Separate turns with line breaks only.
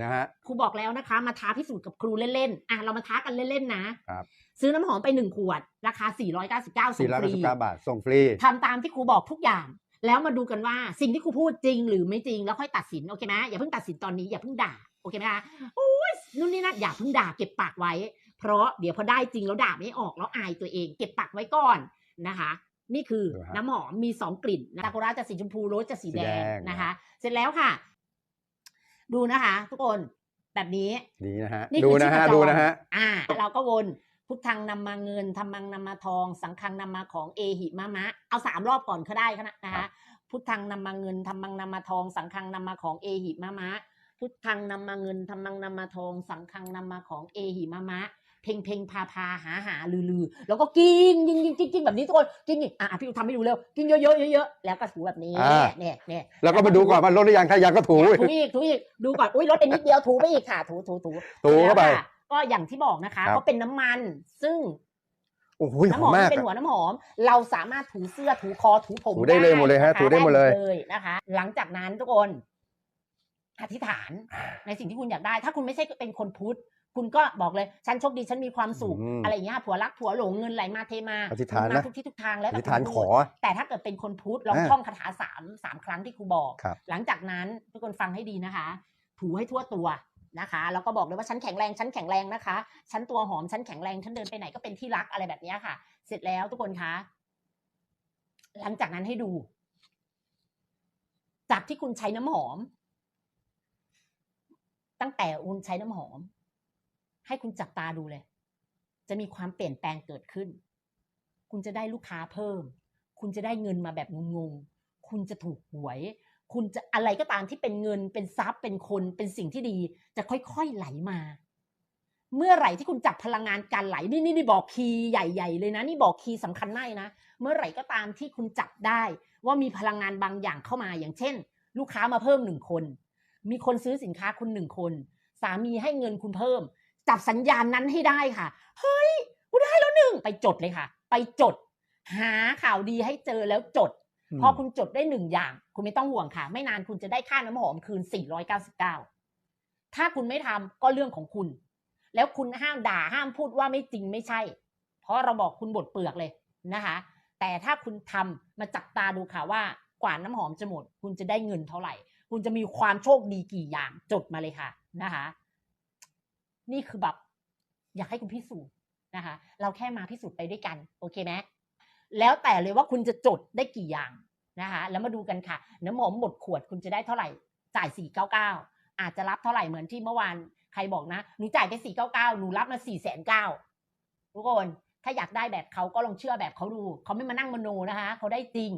นะฮะ
ครูบอกแล้วนะคะ มาท้าพิสูจน์กับครูเล่นๆอะเรามาท้ากันเล่นๆนะ
ครับ
ซื้อน้ำหอมไปหนึ่งขวด ราคา 499ส่งฟรี
499บาทส่งฟรี
ทำตามที่ครูบอกทุกอย่าง แล้วมาดูกันว่าสิ่งที่ครูพูดจริงหรือไม่จริงแล้วค่อยตัดสินโอเคไหมอย่าเพิ่งตัดสินตอนนี้อย่าเพิ่งด่าโอเคไหมคะโอ้ยนู่นนี่นั่นอย่าเพิ่งด่าเก็บปากไว้ เพราะเดี๋ยวพอได้จริงแล้วด่าไม่ออกแล้วอายตัวเอง เก็บปากไว้ก่อนนะคะนี่คือ
ดูฮะ
น้ำหอมมีสองกลิ่นนะซากุระจะสีชมพูโรสจะสีแด
สีแด
ง
ง
นะคะ เสร็จแล้วค่ะ ดูนะคะ ทุกคนแบบนี้
ดีนะฮะ
นี่
ดู
คือ
นะฮะ
ชีพจร
ดูนะฮะ
อ่า เราก็วนพุทธังนำมาเงินธรรมังนำมาทอง สังฆังนำมาของเอหิมะมะ เอาสามรอบก่อนก็ได้นะนะ
ครั
คะ
บ
พุทธังนำมาเงินธรรมังนำมาทอง สังฆังนำมาของเอหิมะมะ พุทธังนำมาเงินธรรมังนำมาทอง สังฆังนำมาของเอหิมะมะ เพ่งเพ่งพาพาหาหาลือลือแล้วก็กินกินกินกินกินแบบนี้ทุกคนกินอีกอะพี่อูทำให้ดูเร็วกินเยอะเยอะๆเยอะๆแล้วก็ถูแบบนี้
อ่า
เนี่ยเนี่ย
แล้วก็มาดูก่อนว่าลดหรือยังถ้ายังก็ถู
ถูอีกถูอีกดูก่อนอุ้ยลดไปนิดเดียวถูไปอีกค่ะ ถูถูถู
ถูเข้าไป
แล้วค่ะก็อย่างที่บอกนะคะ
ครับ
เขาเป็นน้ำมันซึ่ง
โอ้โหห
น้ำ
อ
ห
ม
อม
มาก
ที่เป็นหัวน้ำหอม เราสามารถถูเสื้อถูคอถูผม
ถูได้เลยหมดเลยฮะ
นค
ถูได้หมดเลย
นะคะ หลังจากนั้นทุกคนอธิษฐานในสิ่งที่คุณอยากได้ ถ้าคุณไม่ใช่เป็นคนพุทธ คุณก็บอกเลย ฉันโชคดีฉันมีความสุข
อืม
อะไรอย่างเงี้ยผัวรักผัวหลงเงินไหลมาเทมา
อธิษฐาน
เงิ
นะ
มทุกที่ทุกทางแล้ว
อ
แต่
ธิษฐาน
คุณ
ข
พู
อ
ดแต่ถ้าเกิดเป็นคนพุทธลอง
อ่า
ท่องคาถาสามสามครั้งที่ครูบอก
ครับ
หลังจากนั้นทุกคนฟังให้ดีนะคะ ถูให้ทั่วตัวนะคะแล้วก็บอกเลยว่าฉันแข็งแรงฉันแข็งแรงนะคะ ฉันตัวหอมฉันแข็งแรงฉันเดินไปไหนก็เป็นที่รักอะไรแบบเนี้ยค่ะ เสร็จแล้วทุกคนคะ หลังจากนั้นให้ดู จากที่คุณใช้น้ำหอม ตั้งแต่คุณใช้น้ำหอม ให้คุณจับตาดูเลย จะมีความเปลี่ยนแปลงเกิดขึ้น คุณจะได้ลูกค้าเพิ่ม คุณจะได้เงินมาแบบงงๆ คุณจะถูกหวย คุณจะอะไรก็ตามที่เป็นเงิน เป็นทรัพย์ เป็นคน เป็นสิ่งที่ดี จะค่อยๆไหลมา เมื่อไหร่ที่คุณจับพลังงานการไหลนี่นี่นี่บอกคีย์ใหญ่ ๆ เลยนะ นี่บอกคีย์สำคัญมากนะ เมื่อไหร่ก็ตามที่คุณจับได้ ว่ามีพลังงานบางอย่างเข้ามา อย่างเช่น ลูกค้ามาเพิ่มหนึ่งคน มีคนซื้อสินค้าคุณหนึ่งคน สามีให้เงินคุณเพิ่ม จับสัญญาณนั้นให้ได้ค่ะ เฮ้ยกูได้แล้วหนึ่งไปจดเลยค่ะ ไปจด หาข่าวดีให้เจอแล้วจด พอคุณจดได้หนึ่งอย่าง คุณไม่ต้องห่วงค่ะ ไม่นานคุณจะได้ค่าน้ำหอมคืน 499 ถ้าคุณไม่ทำก็เรื่องของคุณ แล้วคุณห้ามด่าห้ามพูดว่าไม่จริงไม่ใช่ เพราะเราบอกคุณบดเปลือกเลยนะคะ แต่ถ้าคุณทำมาจับตาดูค่ะว่ากว่าน้ำหอมจะหมด คุณจะได้เงินเท่าไหร่ คุณจะมีความโชคดีกี่อย่างจดมาเลยค่ะนะคะ นี่คือแบบอยากให้คุณพิสูจน์นะคะ เราแค่มาพิสูจน์ไปด้วยกัน โอเคไหมแล้วแต่เลยว่าคุณจะจดได้กี่อย่างนะคะ แล้วมาดูกันค่ะ น้ำหอมหมดขวดคุณจะได้เท่าไหร่ จ่าย 499 อาจจะรับเท่าไหร่เหมือนที่เมื่อวานใครบอกนะ หนูจ่ายไป 499 หนูรับมา409ทุกคน ถ้าอยากได้แบบเขาก็ลองเชื่อแบบเขาดู เขาไม่มานั่งมโนนะคะ เขาได้จริง